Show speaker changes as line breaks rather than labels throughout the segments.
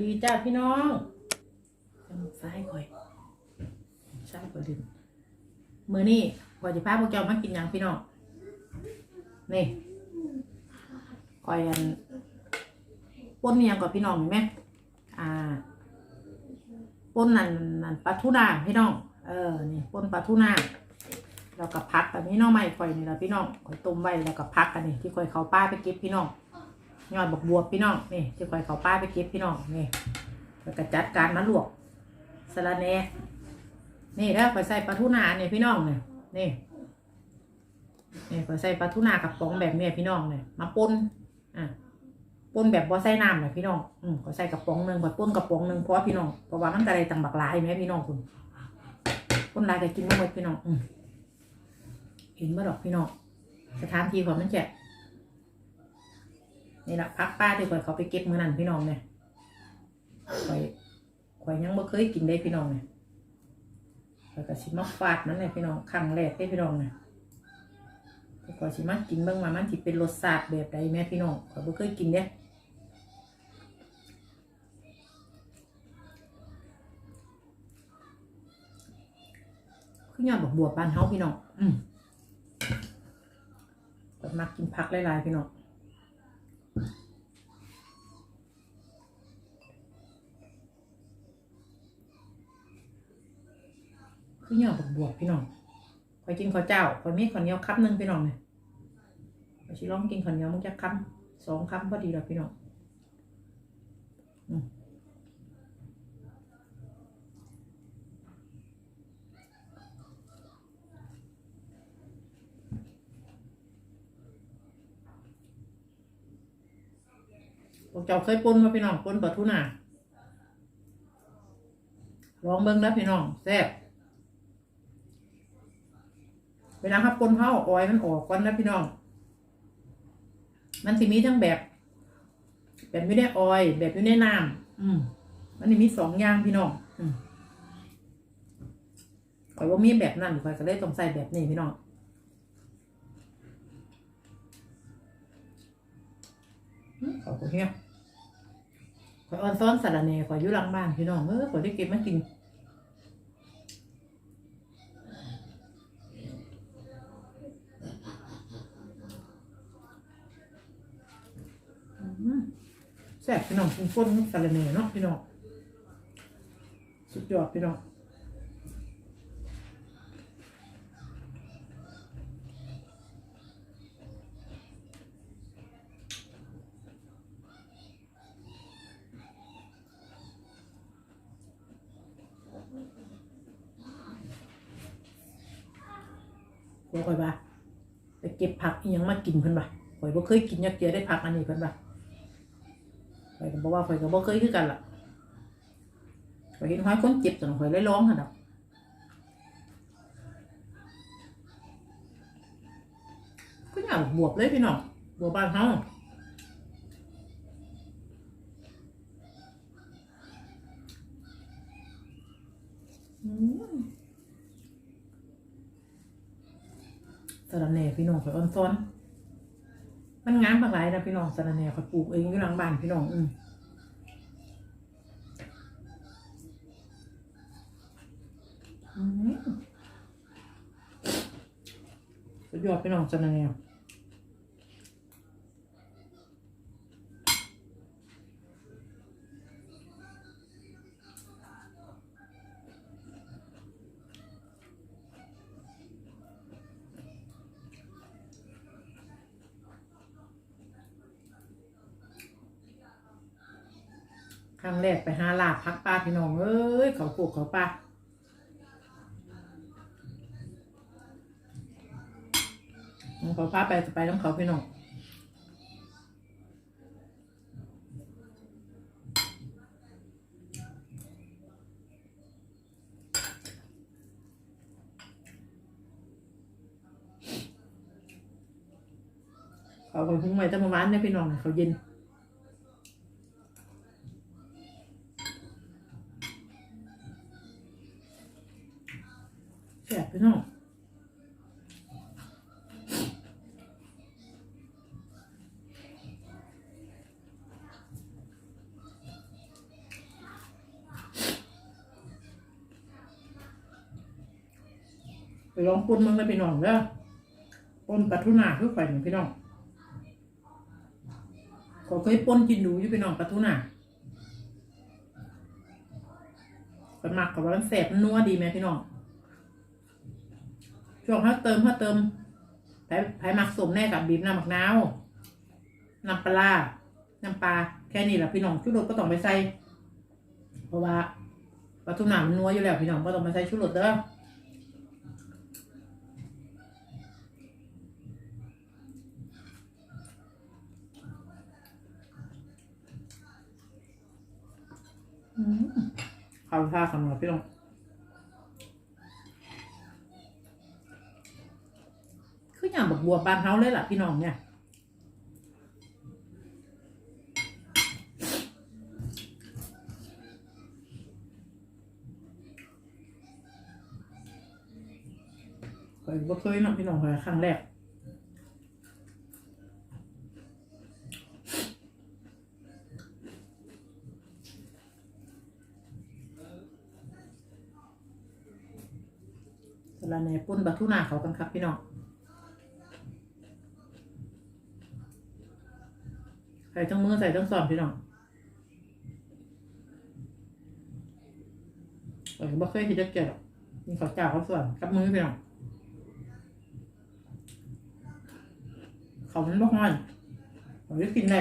ดีจ้าพี่น้องจมูกซ้ายคอยซ้ายคอยดินมือนี่คอยจะพาพวกเจ้ามากินหยังพี่น้อง นี่คอยอันปนเมียงกับพี่น้องเห็นไหมอ่าปนนั่นนั่นปลาทูน่าพี่น้อง เออ นี่ปนปลาทูน่าแล้วก็พักแบบนี้น้องใหม่คอยนี่แหละพี่น้องคอยต้มไว้แล้วก็พักกันนี่ที่คอยเขาป้าไปเก็บพี่น้อง ยอดบักบวบพี่น้องนี่ที่คอยเขาป้าไปเก็บพี่น้องนี่แล้วก็จัดการมาลวกสะระแหน่นี่แล้วคอยใส่ปลาทูนาเนี่ยพี่น้องเนี่ยนี่นี่คอยใส่ปลาทูนากับป๋องแบบเนี้ยพี่น้องเนี่ยมาปนอะปนแบบบ่ใส่น้ำเลยพี่น้องอืมคอยใส่กระป๋องหนึ่งคอยปนกระป๋องหนึ่งเพราะพี่น้องเพราะว่ามันกระไรตังบักหลายไหมพี่น้องคุณปนลายก็กินไม่หมดพี่น้องอืมเห็นบ่ดอกพี่น้องสถานที่ของมันแจก นี่แหละพักป้าที่ข่อยเขาไปเก็บมือนั่นพี่น้องเนี่ยข่อยข่อยยังบ่เคยกินได้พี่น้องเนี่ยข่อยก็สิมาฟาดมันเลยพี่น้องครั้งแรกได้พี่น้องเนี่ยข่อยสิมากินเบิ่งว่ามันสิเป็นรสชาติแบบใดแม่พี่น้องข่อยบ่เคยกินเด้คือยอดบักบัวบ้านเฮาพี่น้อง อืมข่อยมักกินผักหลายๆพี่น้อง คือหนียวบวบพี่น้องคอยกินข้าวเจ้าคอยมีข้าวเหนียวคับหนึ่งพี่น้องเนี่ยคอยชิลองกินข้าวเหนียวมันจะคำสองคำพอดีแล้วพี่น้องอืมพวกเจ้าเคยปนมาพี่น้องปนปลาทูน่าลองเบิ่งแล้วพี่น้องแซ่บ เวลาครับคนเขาเอาออยมันออกก่อนนะพี่น้อง มันสิมีทั้งแบบ แบบอยู่ในออย แบบอยู่ในน้ำอืมมันมีสองอย่างพี่น้องอืมข่อยว่ามีแบบนั้นข่อยก็เลยต้องใส่แบบนี้พี่น้องขอบคุณเฮียข่อยออนซ้อนสารเน่ข่อยอยู่หลังบ้านพี่น้องเออข่อยได้เก็บมากิน อืมแซ่บพี่น้องกินข้นสารเนเนาะพี่น้องสุดยอดพี่น้องโอ้ยบ่าไปเก็บผักอีหยังมากินเพิ่นบ่ข่อยบ่เคยกินยักเจียได้ผักอันนี้เพิ่นบ่ ข่อยก็บอกว่าข่อยก็บ่เคยคือกันล่ะข่อยเห็นห้อยคนเจ็บจนข่อยเลยร้องหั่นดอกก็อยากบวบเลยพี่น้องบวบบ้านเฮาสาระแหน่พี่น้องข่อยอ่อนซ้อนมันงามบางหลายนะพี่น้องสระแหน่ข่อยปลูกเองอยู่หลังบ้านพี่น้องอืมอืมสุ ดยอดพี่น้องสะระแน่ครั้งแรกไปหาลาบพักป้าพี่น้องเอ้ยเขาปลูกเขาป้า เขาพาไปจะไปต้องเขาพี่น้องเขาไปหุ้งไว้ตั้งประมานเนี่ยพี่น้องเขาเย็น ลองปนมันเลยพี่น้องเด้อปนปลาทูน่าคือข่อยนี่พี่น้องก็เคยปนกินดูอยู่พี่น้องปลาทูน่าไปหมักกับว่ามันแสบมันนัวดีไหมพี่น้องช่วงถ้าเติมถ้าเติมไผ่ไผ่หมักสมแน่กับบีบน้ำหมักนาวน้ำปลาน้ำปลาแค่นี้แหละพี่น้องชุดรสก็ต้องไปใส่เพราะว่าปลาทูน่ามันนัวอยู่แล้วพี่น้องก็ต้องไปใส่ชุดรสเด้อ ข้าวท่าคำหนอพี่น้องคืออย่างบักบัวบานเฮาเลยล่ะพี่น้องเนี่ยเคยบ่เคยเนาะพี่น้องเคยครั้งแรก แน่ปุ้นบักทุนาเขากันครับพี่น้องใส่ทั้งมือใส่ทั้งสอนพี่น้องใส่บ่เคยเห็นจักเจ็ดหรอกนี่เขาจ่าเขาส่วนกับมือพี่น้องเขามันบ่ห้อนเขาได้กินได้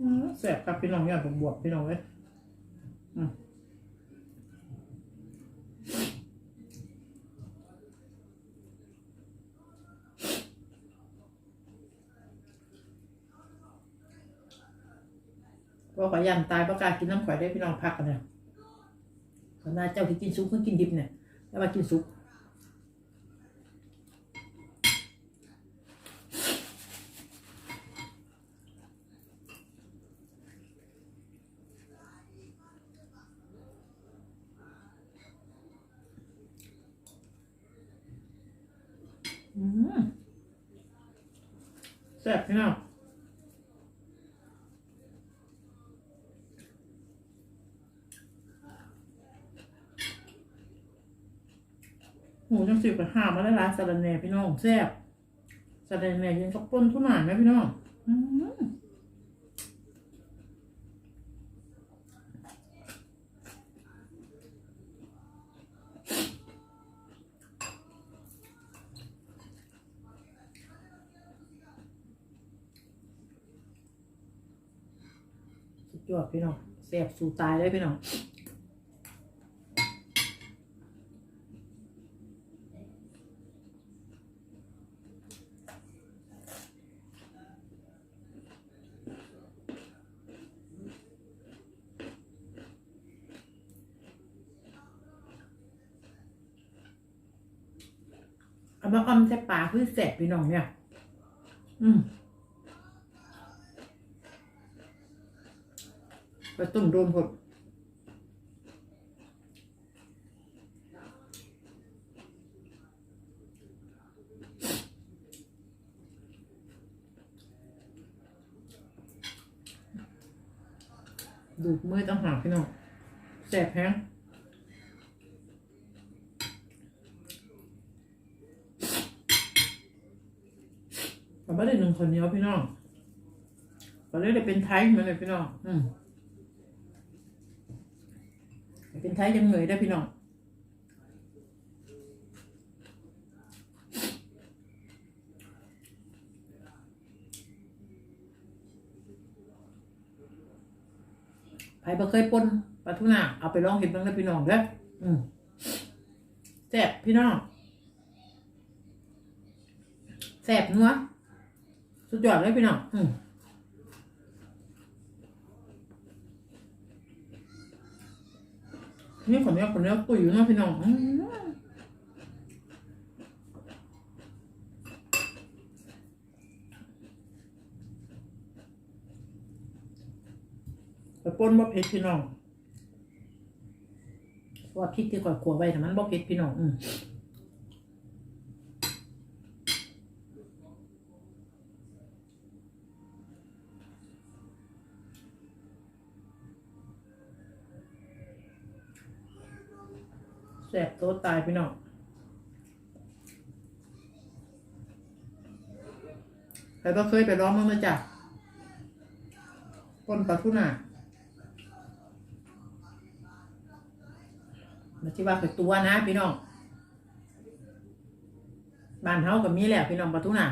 อืมแสบครับพี่น้องอย่าผมบวกพี่น้องเลยอืมก็ขอยันตายประกาศกินน้ำข่อยได้พี่น้องพักกันเนี่ยขนาเจ้าที่กินซุปเพิ่งกินดิบเนี่ย แล้วมากินซุป แซ่บพี่น้องหมูจังสิบกับห้ามาได้ร้านสาลันแหน่พี่น้องแซ่บสาลันแหน่ยังกับป้นทุนหนานไหมพี่น้อง อืม ยอดพี่น้องแซ่บสู่ตายเลยพี่น้องเอามาออมใส่ปลาคือแสบพี่น้องเนี่ย อืม ไปต้มโดนผดดูดมือต้องหาพี่น้องแสบแฮงก็ไม่ได้หนึ่งคนเดียวพี่น้องก็เลยได้เป็นไทยเหมือนเลยพี่น้อง อืมเป็น ไทยยังเหนื่อยได้พี่น้องไผบ่เคยปนปลาทูน่าเอาไปลองเห็นบ้างนะพี่น้องเด้ออืมแซ่บพี่น้องแซ่บนัวสุดยอดเลยพี่น้องอืม นี่คนนี้คนนี้ปุ๋ยอยู่นะพี่น้องอืมไปนบ่เผ็ดพี่น้องว่าพริกที่ก่อยขัวไว้แต่มันบ่เผ็ดพี่น้องอืม แสบโตตายพี่น้องแต่ก็เคยไปร้องมั้งนะจ๊ะคนปลาทุน่ะมาที่ว่าคือตัวนะพี่น้องบ้านเฮาก็มีแหละพี่น้องปลาทุน่ะ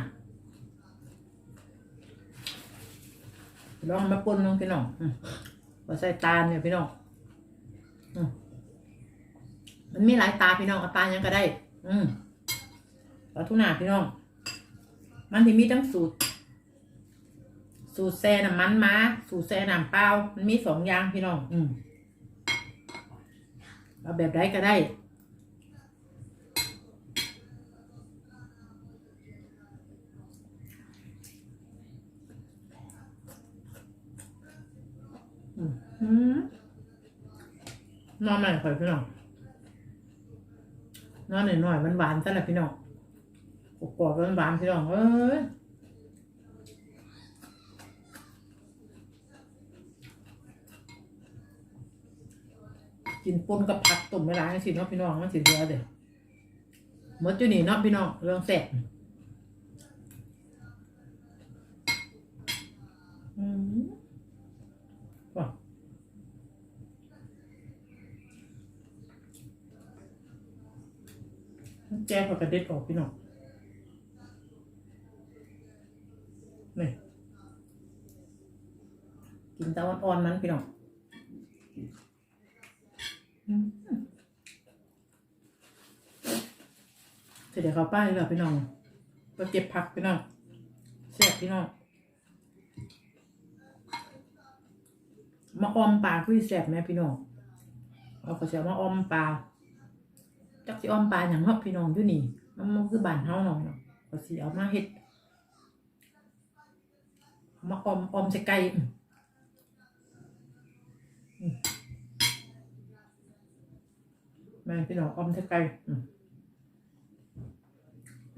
ลองมาปนลงพี่น้องมาใส่ตาลเนี่ยพี่น้องอ มันมีหลายตาพี่น้องเอาตายังก็ได้ อืมปลาทุน่ะพี่น้อง มันที่มีทั้งสูตร สูตรแซ่น้ำมันมาสูตรแซ่น้ำเปล่ามันมีสองอย่างพี่น้อง อืมเอาแบบใดก็ได้อืมนอนใหม่ข่อยพี่น้อง นอนหน่อยหน่อยมันหวานซะแหละพี่น้องกรอบๆหวานพี่น้องเอ้ยกินปนกับผักตุ่มไม่ร้ายสิเนาะพี่น้องมันสิเดือเด้อหมดจุนี่เนาะพี่น้องเรื่องแสบอืมว่ะ แจ้งกระเด็ดออกพี่น้องนี่กินตะวันอ่อนมันพี่น้องเสร็จเดี๋ยวเขาป้ายแล้วพี่น้องก็เก็บผักพี่น้องแซ่บพี่น้องมาออมปลาคือแซ่บไหมพี่น้องเอาก็จะมาออมปลา จักสิออมปลาอย่างเนาพี่น้องอยู่นี่มันมันคือบ้านเฮาเนาะก็สิเอามาเฮ็ดเอามาออมออมใส่ไก่แม่พี่น้องออมใส่ไก่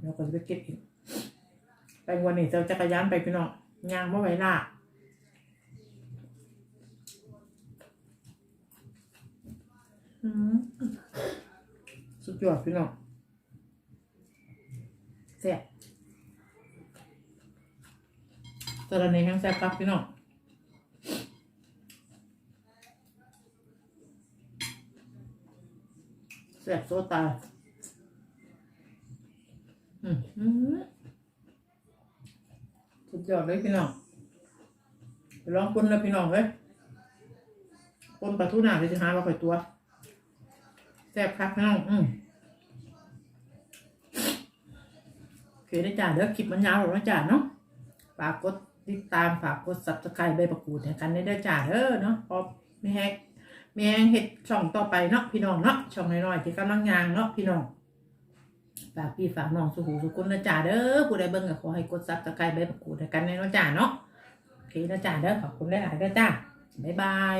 แล้วก็จะไปเก็บอีกไปวันนี้จะเอาจักรยานไปพี่น้องยางบ่ไหวล่ะอืม สุดยอดพี่น้องแซ่บตอนนี้แห้งแซ่บครับพี่น้องแซ่บโซตาอืมอืมสุดยอดเลยพี่น้องไปลองปนแล้วพี่น้องเลยปนปลาทูน่าเลยจะหาว่าข่อยตัว แซ่บครับพี่น้องอืมโอเคได้จ้าเดี๋ยวคลิปมันยาวหรอกนะจ้าเนาะฝากกดติดตามฝากกด subscribe ใบประกูดให้กันได้ด้อจ้าเด้อเนาะพอไม่แฮกม่แฮงเห็ดช่องต่อไปเนาะพี่น้องเนาะช่องน้อยๆที่กำลังยางเนาะพี่น้องฝากพี่ฝากน้องสุหูสุกุลนะจ้าเด้อผู้ใดเบิ่งก็ขอให้กด subscribe ใบประกูดให้กันในเนาะจ้าเนาะโอเคนะจ้าเด้อขอบคุณหลายๆเด้อจ้าบ๊ายบาย